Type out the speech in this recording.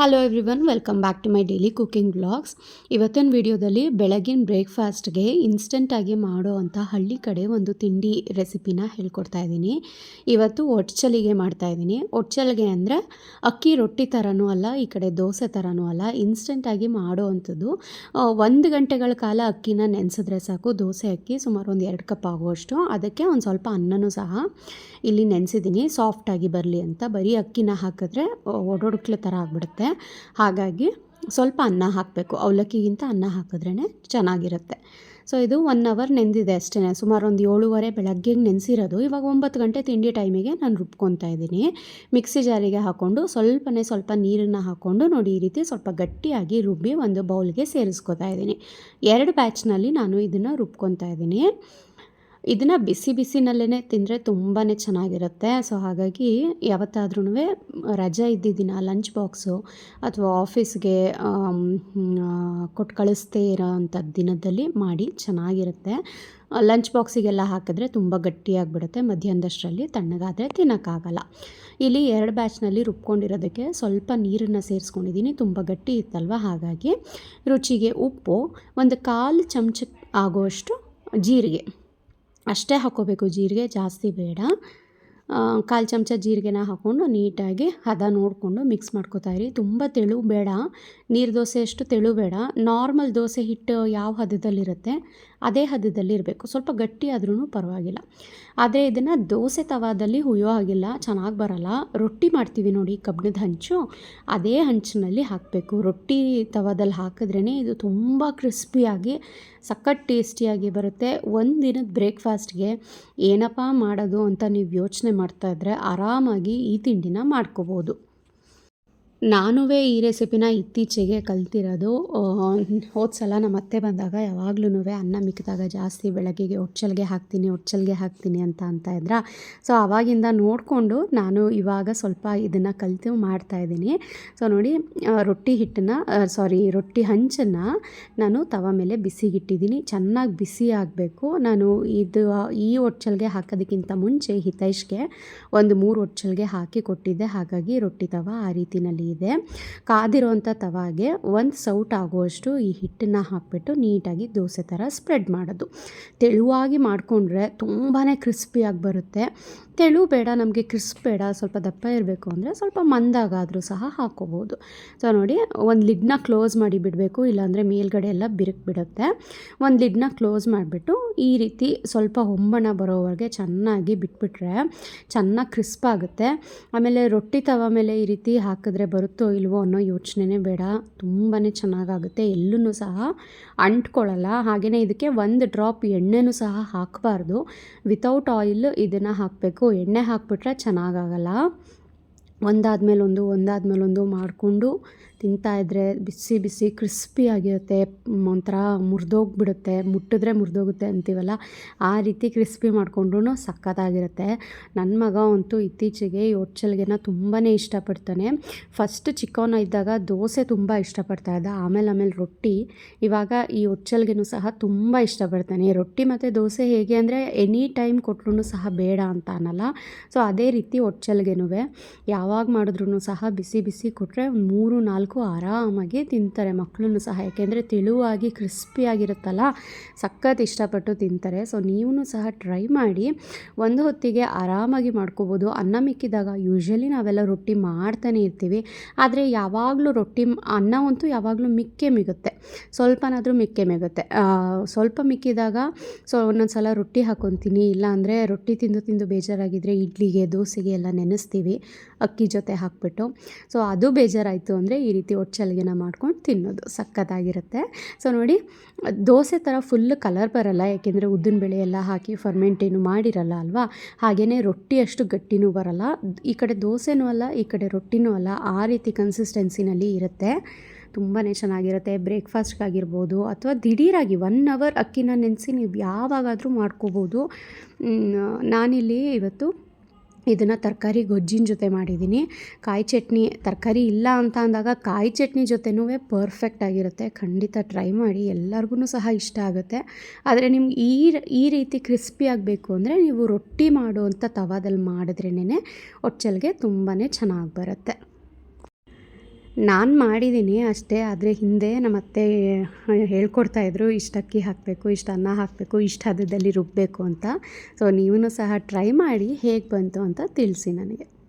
Hello everyone welcome back to my daily cooking blogs ಇವತ್ತಿನ ವಿಡಿಯೋದಲ್ಲಿ ಬೆಳಗಿನ ಬ್ರೇಕ್ಫಾಸ್ಟ್ಗೆ ಇನ್ಸ್ಟೆಂಟಾಗಿ ಮಾಡೋ ಅಂಥ ಹಳ್ಳಿ ಕಡೆ ಒಂದು ತಿಂಡಿ ರೆಸಿಪಿನ ಹೇಳ್ಕೊಡ್ತಾ ಇದ್ದೀನಿ. ಇವತ್ತು ಒಟ್ಚಲಿಗೆ ಮಾಡ್ತಾ ಇದ್ದೀನಿ. ಒಟ್ಚಲಿಗೆ ಅಂದರೆ ಅಕ್ಕಿ ರೊಟ್ಟಿ ಥರನೂ ಅಲ್ಲ, ಈ ಕಡೆ ದೋಸೆ ಥರನೂ ಅಲ್ಲ ಇನ್ಸ್ಟೆಂಟಾಗಿ ಮಾಡೋ ಅಂಥದ್ದು ಒಂದು ಗಂಟೆಗಳ ಕಾಲ ಅಕ್ಕಿನ ನೆನೆಸಿದ್ರೆ ಸಾಕು, ದೋಸೆ ಅಕ್ಕಿ ಸುಮಾರು ಒಂದು ಎರಡು ಕಪ್ ಆಗುವಷ್ಟು. ಅದಕ್ಕೆ ಒಂದು ಸ್ವಲ್ಪ ಅನ್ನನೂ ಸಹ ಇಲ್ಲಿ ನೆನೆಸಿದ್ದೀನಿ ಸಾಫ್ಟಾಗಿ ಬರಲಿ ಅಂತ. ಬರೀ ಅಕ್ಕಿನ ಹಾಕಿದ್ರೆ ಒಡೊಡ್ಕ್ಲೆ ಥರ ಆಗಿಬಿಡುತ್ತೆ. ಹಾಗಾಗಿ ಸ್ವಲ್ಪ ಅನ್ನ ಹಾಕಬೇಕು. ಅವಲಕ್ಕಿಗಿಂತ ಅನ್ನ ಹಾಕಿದ್ರೇ ಚೆನ್ನಾಗಿರುತ್ತೆ. ಸೊ ಇದು ಒನ್ ಅವರ್ ನೆಂದಿದೆ ಅಷ್ಟೇ ಸುಮಾರು ಒಂದು ಏಳುವರೆ ಬೆಳಗ್ಗೆ ನೆನೆಸಿರೋದು. ಇವಾಗ ಒಂಬತ್ತು ಗಂಟೆ ತಿಂಡಿ ಟೈಮಿಗೆ ನಾನು ರುಬ್ಕೊತಾ ಇದ್ದೀನಿ. ಮಿಕ್ಸಿ ಜಾರಿಗೆ ಹಾಕ್ಕೊಂಡು ಸ್ವಲ್ಪನೇ ಸ್ವಲ್ಪ ನೀರನ್ನು ಹಾಕ್ಕೊಂಡು ನೋಡಿ ಈ ರೀತಿ ಸ್ವಲ್ಪ ಗಟ್ಟಿಯಾಗಿ ರುಬ್ಬಿ ಒಂದು ಬೌಲ್ಗೆ ಸೇರಿಸ್ಕೊತಾ ಇದ್ದೀನಿ. ಎರಡು ಬ್ಯಾಚ್ನಲ್ಲಿ ನಾನು ಇದನ್ನು ರುಬ್ಕೊತಾ ಇದ್ದೀನಿ. ಇದನ್ನು ಬಿಸಿ ಬಿಸಿನಲ್ಲೇ ತಿಂದರೆ ತುಂಬಾ ಚೆನ್ನಾಗಿರುತ್ತೆ. ಸೊ, ಹಾಗಾಗಿ ಯಾವತ್ತಾದ್ರೂ ರಜೆ ಇದ್ದಿದ್ದಿನ ಲಂಚ್ ಬಾಕ್ಸು ಅಥವಾ ಆಫೀಸ್ಗೆ ಕೊಟ್ಟು ಕಳಿಸ್ತೇ ಇರೋ ಅಂಥ ದಿನದಲ್ಲಿ ಮಾಡಿ ಚೆನ್ನಾಗಿರುತ್ತೆ. ಲಂಚ್ ಬಾಕ್ಸಿಗೆಲ್ಲ ಹಾಕಿದ್ರೆ ತುಂಬ ಗಟ್ಟಿಯಾಗಿಬಿಡುತ್ತೆ. ಮಧ್ಯಾಹ್ನದಷ್ಟರಲ್ಲಿ ತಣ್ಣಗಾದರೆ ತಿನ್ನೋಕ್ಕಾಗಲ್ಲ. ಇಲ್ಲಿ ಎರಡು ಬ್ಯಾಚ್ನಲ್ಲಿ ರುಬ್ಕೊಂಡಿರೋದಕ್ಕೆ ಸ್ವಲ್ಪ ನೀರನ್ನು ಸೇರಿಸ್ಕೊಂಡಿದ್ದೀನಿ. ತುಂಬ ಗಟ್ಟಿ ಇತ್ತಲ್ವ? ಹಾಗಾಗಿ ರುಚಿಗೆ ಉಪ್ಪು, ಒಂದು ಕಾಲು ಚಮಚ ಆಗುವಷ್ಟು ಜೀರಿಗೆ. ಅಷ್ಟೇ ಹಾಕೋಬೇಕು ಜೀರಿಗೆ ಜಾಸ್ತಿ ಬೇಡ. ಕಾಲು ಚಮಚ ಜೀರಿಗೆನ ಹಾಕ್ಕೊಂಡು ನೀಟಾಗಿ ಹದ ನೋಡಿಕೊಂಡು ಮಿಕ್ಸ್ ಮಾಡ್ಕೋತಾ ಇರಿ. ತುಂಬ ತೆಳು ಬೇಡ. ನೀರು ದೋಸೆ ಅಷ್ಟು ತೆಳು ಬೇಡ. ನಾರ್ಮಲ್ ದೋಸೆ ಹಿಟ್ಟು ಯಾವ ಹದದಲ್ಲಿರುತ್ತೆ? ಅದೇ ಹದದಲ್ಲಿ ಇರಬೇಕು. ಸ್ವಲ್ಪ ಗಟ್ಟಿ ಆದ್ರೂ ಪರವಾಗಿಲ್ಲ. ಆದರೆ ಇದನ್ನು ದೋಸೆ ತವಾದಲ್ಲಿ ಹುಯ್ಯೋ ಹಾಗಿಲ್ಲ, ಚೆನ್ನಾಗಿ ಬರಲ್ಲ. ರೊಟ್ಟಿ ಮಾಡ್ತೀವಿ ನೋಡಿ, ಕಬ್ಬಿಣದ ಹಂಚು. ಅದೇ ಹಂಚಿನಲ್ಲಿ ಹಾಕಬೇಕು. ರೊಟ್ಟಿ ತವಾದಲ್ಲಿ ಹಾಕಿದ್ರೇ ಇದು ತುಂಬ ಕ್ರಿಸ್ಪಿಯಾಗಿ ಸಖತ್ ಟೇಸ್ಟಿಯಾಗಿ ಬರುತ್ತೆ. ಒಂದು ದಿನದ ಬ್ರೇಕ್ಫಾಸ್ಟ್ಗೆ ಏನಪ್ಪ ಮಾಡೋದು ಅಂತ ನೀವು ಯೋಚನೆ ಮಾಡ್ತಾಯಿದ್ರೆ ಆರಾಮಾಗಿ ಈ ತಿಂಡಿನ ಮಾಡ್ಕೋಬೋದು. ನಾನೂ ಈ ರೆಸಿಪಿನ ಇತ್ತೀಚೆಗೆ ಕಲ್ತಿರೋದು. ಹೋದ ಸಲ ನಮ್ಮ ಅತ್ತೆ ಬಂದಾಗ ಯಾವಾಗ್ಲೂ ಅನ್ನ ಮಿಕ್ಕಿದಾಗ ಜಾಸ್ತಿ ಬೆಳಗ್ಗೆಗೆ ಒಚ್ಚಲ್ಗೆ ಹಾಕ್ತೀನಿ ಒಚ್ಚಲ್ಗೆ ಹಾಕ್ತೀನಿ ಅಂತ ಅಂತ ಇದ್ರ. ಸೊ, ಆವಾಗಿಂದ ನೋಡಿಕೊಂಡು ನಾನು ಇವಾಗ ಸ್ವಲ್ಪ ಇದನ್ನು ಕಲಿತು ಮಾಡ್ತಾಯಿದ್ದೀನಿ ಸೊ, ನೋಡಿ ರೊಟ್ಟಿ ಹಿಟ್ಟನ್ನು ಸಾರಿ ರೊಟ್ಟಿ ಹಂಚನ್ನು ನಾನು ತವ ಮೇಲೆ ಬಿಸಿಗಿಟ್ಟಿದ್ದೀನಿ ಚೆನ್ನಾಗಿ ಬಿಸಿ ಆಗಬೇಕು. ನಾನು ಇದು, ಈ ಒಚ್ಚಲ್ಗೆ ಹಾಕೋದಕ್ಕಿಂತ ಮುಂಚೆ ಹಿತೈಷ್ಗೆ ಒಂದು ಮೂರು ಒಚ್ಚಲ್ಗೆ ಹಾಕಿ ಕೊಟ್ಟಿದ್ದೆ. ಹಾಗಾಗಿ ರೊಟ್ಟಿ ತವ ಆ ರೀತಿನಲ್ಲಿ ಇದೆ. ಕಾದಿರೋವಂಥ ತವಾಗೆ ಒಂದು ಸೌಟ್ ಆಗುವಷ್ಟು ಈ ಹಿಟ್ಟನ್ನು ಹಾಕಿಬಿಟ್ಟು ನೀಟಾಗಿ ದೋಸೆ ಥರ ಸ್ಪ್ರೆಡ್ ಮಾಡೋದು. ತೆಳುವಾಗಿ ಮಾಡಿಕೊಂಡ್ರೆ ತುಂಬಾ ಕ್ರಿಸ್ಪಿಯಾಗಿ ಬರುತ್ತೆ. ತೆಳು ಬೇಡ, ನಮಗೆ ಕ್ರಿಸ್ಪ್ ಬೇಡ, ಸ್ವಲ್ಪ ದಪ್ಪ ಇರಬೇಕು ಅಂದರೆ ಸ್ವಲ್ಪ ಮಂದಾಗಾದರೂ ಸಹ ಹಾಕೋಬೋದು. ಸೊ ನೋಡಿ, ಒಂದು ಲಿಡ್ನ ಕ್ಲೋಸ್ ಮಾಡಿ ಬಿಡಬೇಕು, ಇಲ್ಲಾಂದರೆ ಮೇಲ್ಗಡೆ ಎಲ್ಲ ಬಿರುಕು ಬಿಡುತ್ತೆ. ಒಂದು ಲಿಡ್ನ ಕ್ಲೋಸ್ ಮಾಡಿಬಿಟ್ಟು ಈ ರೀತಿ ಸ್ವಲ್ಪ ಹೊಂಬಣ ಬರೋವರೆಗೆ ಚೆನ್ನಾಗಿ ಬಿಟ್ಬಿಟ್ರೆ ಚೆನ್ನಾಗಿ ಕ್ರಿಸ್ಪ್ ಆಗುತ್ತೆ. ಆಮೇಲೆ ರೊಟ್ಟಿ ತವ ಮೇಲೆ ಈ ರೀತಿ ಹಾಕಿದ್ರೆ ಬರುತ್ತೋ ಇಲ್ವೋ ಅನ್ನೋ ಯೋಚನೆನೇ ಬೇಡ ತುಂಬಾ ಚೆನ್ನಾಗಾಗುತ್ತೆ. ಎಲ್ಲೂ ಸಹ ಅಂಟ್ಕೊಳ್ಳಲ್ಲ ಹಾಗೆಯೇ ಇದಕ್ಕೆ ಒಂದು ಡ್ರಾಪ್ ಎಣ್ಣೆನೂ ಸಹ ಹಾಕಬಾರ್ದು. ವಿತೌಟ್ ಆಯಿಲ್ ಇದನ್ನು ಹಾಕಬೇಕು. ಎಣ್ಣೆ ಹಾಕಿಬಿಟ್ರೆ ಚೆನ್ನಾಗಾಗಲ್ಲ. ಒಂದಾದ್ಮೇಲೆ ಒಂದು ಒಂದಾದ್ಮೇಲೆ ಒಂದು ಮಾಡಿಕೊಂಡು ತಿಂತಾಯಿದ್ರೆ ಬಿಸಿ ಬಿಸಿ ಕ್ರಿಸ್ಪಿಯಾಗಿರುತ್ತೆ ಒಂಥರ ಮುರಿದೋಗ್ಬಿಡುತ್ತೆ. ಮುಟ್ಟಿದ್ರೆ ಮುರಿದೋಗುತ್ತೆ ಅಂತೀವಲ್ಲ, ಆ ರೀತಿ ಕ್ರಿಸ್ಪಿ ಮಾಡಿಕೊಂಡ್ರೂ ಸಖತ್ತಾಗಿರುತ್ತೆ. ನನ್ನ ಮಗ ಅಂತೂ ಇತ್ತೀಚೆಗೆ ಈ ಒಚ್ಚಲ್ಗೆನ ತುಂಬಾ ಇಷ್ಟಪಡ್ತಾನೆ. ಫಸ್ಟ್ ಚಿಕ್ಕವನ ಇದ್ದಾಗ ದೋಸೆ ತುಂಬ ಇಷ್ಟಪಡ್ತಾ ಇದ್ದ. ಆಮೇಲೆ ಆಮೇಲೆ ರೊಟ್ಟಿ. ಇವಾಗ ಈ ಒಚ್ಚಲ್ಗೆನೂ ಸಹ ತುಂಬ ಇಷ್ಟಪಡ್ತಾನೆ. ರೊಟ್ಟಿ ಮತ್ತು ದೋಸೆ ಹೇಗೆ ಅಂದರೆ ಎನಿ ಟೈಮ್ ಕೊಟ್ಟರು ಸಹ ಬೇಡ ಅಂತ ಅನ್ನಲ್ಲ. ಸೊ, ಅದೇ ರೀತಿ ಒಚ್ಚಲ್ಗೆನೂ ಯಾವಾಗ ಮಾಡಿದ್ರೂ ಸಹ ಬಿಸಿ ಬಿಸಿ ಕೊಟ್ಟರೆ ಮೂರು, ನಾಲ್ಕು ಆರಾಮಾಗಿ ತಿಂತಾರೆ ಮಕ್ಕಳೂ ಸಹ. ಯಾಕೆಂದರೆ ತೆಳುವಾಗಿ ಕ್ರಿಸ್ಪಿಯಾಗಿರುತ್ತಲ್ಲ ಸಖತ್ ಇಷ್ಟಪಟ್ಟು ತಿಂತಾರೆ. ಸೊ ನೀವು ಸಹ ಟ್ರೈ ಮಾಡಿ, ಒಂದು ಹೊತ್ತಿಗೆ ಆರಾಮಾಗಿ ಮಾಡ್ಕೋಬೋದು. ಅನ್ನ ಮಿಕ್ಕಿದಾಗ ಯೂಶ್ವಲಿ ನಾವೆಲ್ಲ ರೊಟ್ಟಿ ಮಾಡ್ತಾನೆ ಇರ್ತೀವಿ. ಆದರೆ ಯಾವಾಗಲೂ ರೊಟ್ಟಿ, ಅನ್ನ ಅಂತೂ ಯಾವಾಗಲೂ ಮಿಕ್ಕೆ ಮಿಗುತ್ತೆ. ಸ್ವಲ್ಪನಾದರೂ ಮಿಕ್ಕೆ ಮಿಗುತ್ತೆ. ಸ್ವಲ್ಪ ಮಿಕ್ಕಿದಾಗ ಸೊ ಒಂದೊಂದು ಸಲ ರೊಟ್ಟಿ ಹಾಕೊತೀನಿ. ಇಲ್ಲಾಂದರೆ ರೊಟ್ಟಿ ತಿಂದು ತಿಂದು ಬೇಜಾರಾಗಿದ್ದರೆ ಇಡ್ಲಿಗೆ, ದೋಸೆಗೆ ಎಲ್ಲ ನೆನೆಸ್ತೀವಿ. ಅಕ್ಕಿ ಜೊತೆ ಹಾಕ್ಬಿಟ್ಟು. ಸೊ ಅದು ಬೇಜಾರಾಯಿತು ಅಂದರೆ ಈ ರೀತಿ ಒಚ್ಚಲ್ಗೆನ ಮಾಡ್ಕೊಂಡು ತಿನ್ನೋದು. ಸಖತ್ತಾಗಿರುತ್ತೆ. ಸೊ ನೋಡಿ, ದೋಸೆ ಥರ ಫುಲ್ ಕಲರ್ ಬರಲ್ಲ. ಯಾಕೆಂದರೆ ಉದ್ದಿನ ಬೇಳೆ ಎಲ್ಲ ಹಾಕಿ ಫರ್ಮೆಂಟೇನು ಮಾಡಿರಲ್ಲ ಅಲ್ವಾ? ಹಾಗೆಯೇ ರೊಟ್ಟಿ ಅಷ್ಟು ಗಟ್ಟಿನೂ ಬರಲ್ಲ. ಈ ಕಡೆ ದೋಸೆನೂ ಅಲ್ಲ, ಈ ಕಡೆ ರೊಟ್ಟಿನೂ ಅಲ್ಲ. ಆ ರೀತಿ ಕನ್ಸಿಸ್ಟೆನ್ಸಿನಲ್ಲಿ ಇರುತ್ತೆ. ತುಂಬಾ ಚೆನ್ನಾಗಿರುತ್ತೆ. ಬ್ರೇಕ್ಫಾಸ್ಟ್ಗಾಗಿರ್ಬೋದು ಅಥವಾ ದಿಢೀರಾಗಿ ಒನ್ ಅವರ್ ಅಕ್ಕಿನ ನೆನೆಸಿ ನೀವು ಯಾವಾಗಾದರೂ ಮಾಡ್ಕೋಬೋದು. ನಾನಿಲ್ಲಿ ಇವತ್ತು ಇದನ್ನು ತರಕಾರಿ ಗೊಜ್ಜಿನ ಜೊತೆ ಮಾಡಿದ್ದೀನಿ. ಕಾಯಿ ಚಟ್ನಿ, ತರಕಾರಿ ಇಲ್ಲ ಅಂತ ಅಂದಾಗ ಕಾಯಿ ಚಟ್ನಿ ಜೊತೆನೂ ಪರ್ಫೆಕ್ಟ್ ಆಗಿರುತ್ತೆ. ಖಂಡಿತ ಟ್ರೈ ಮಾಡಿ ಎಲ್ಲರಿಗೂ ಸಹ ಇಷ್ಟ ಆಗುತ್ತೆ. ಆದರೆ ನಿಮ್ಗೆ ಈ ಈ ರೀತಿ ಕ್ರಿಸ್ಪಿ ಆಗಬೇಕು ಅಂದರೆ ನೀವು ರೊಟ್ಟಿ ಮಾಡುವಂಥ ತವಾದಲ್ಲಿ ಮಾಡಿದ್ರೇನೆ ಒಚ್ಚಲ್ಗೆ ತುಂಬಾ ಚೆನ್ನಾಗಿ ಬರುತ್ತೆ. ನಾನು ಮಾಡಿದ್ದೀನಿ ಅಷ್ಟೇ, ಆದರೆ ಹಿಂದೆ ನಮ್ಮ ಅತ್ತೆ ಹೇಳ್ಕೊಡ್ತಾಯಿದ್ರು ಇಷ್ಟು ಅಕ್ಕಿ ಹಾಕಬೇಕು, ಇಷ್ಟು ಅನ್ನ ಹಾಕಬೇಕು, ಇಷ್ಟು ಹದದಲ್ಲಿ ರುಬ್ಬಬೇಕು ಅಂತ. ಸೊ ನೀವೂ ಸಹ ಟ್ರೈ ಮಾಡಿ ಹೇಗೆ ಬಂತು ಅಂತ ತಿಳಿಸಿ ನನಗೆ.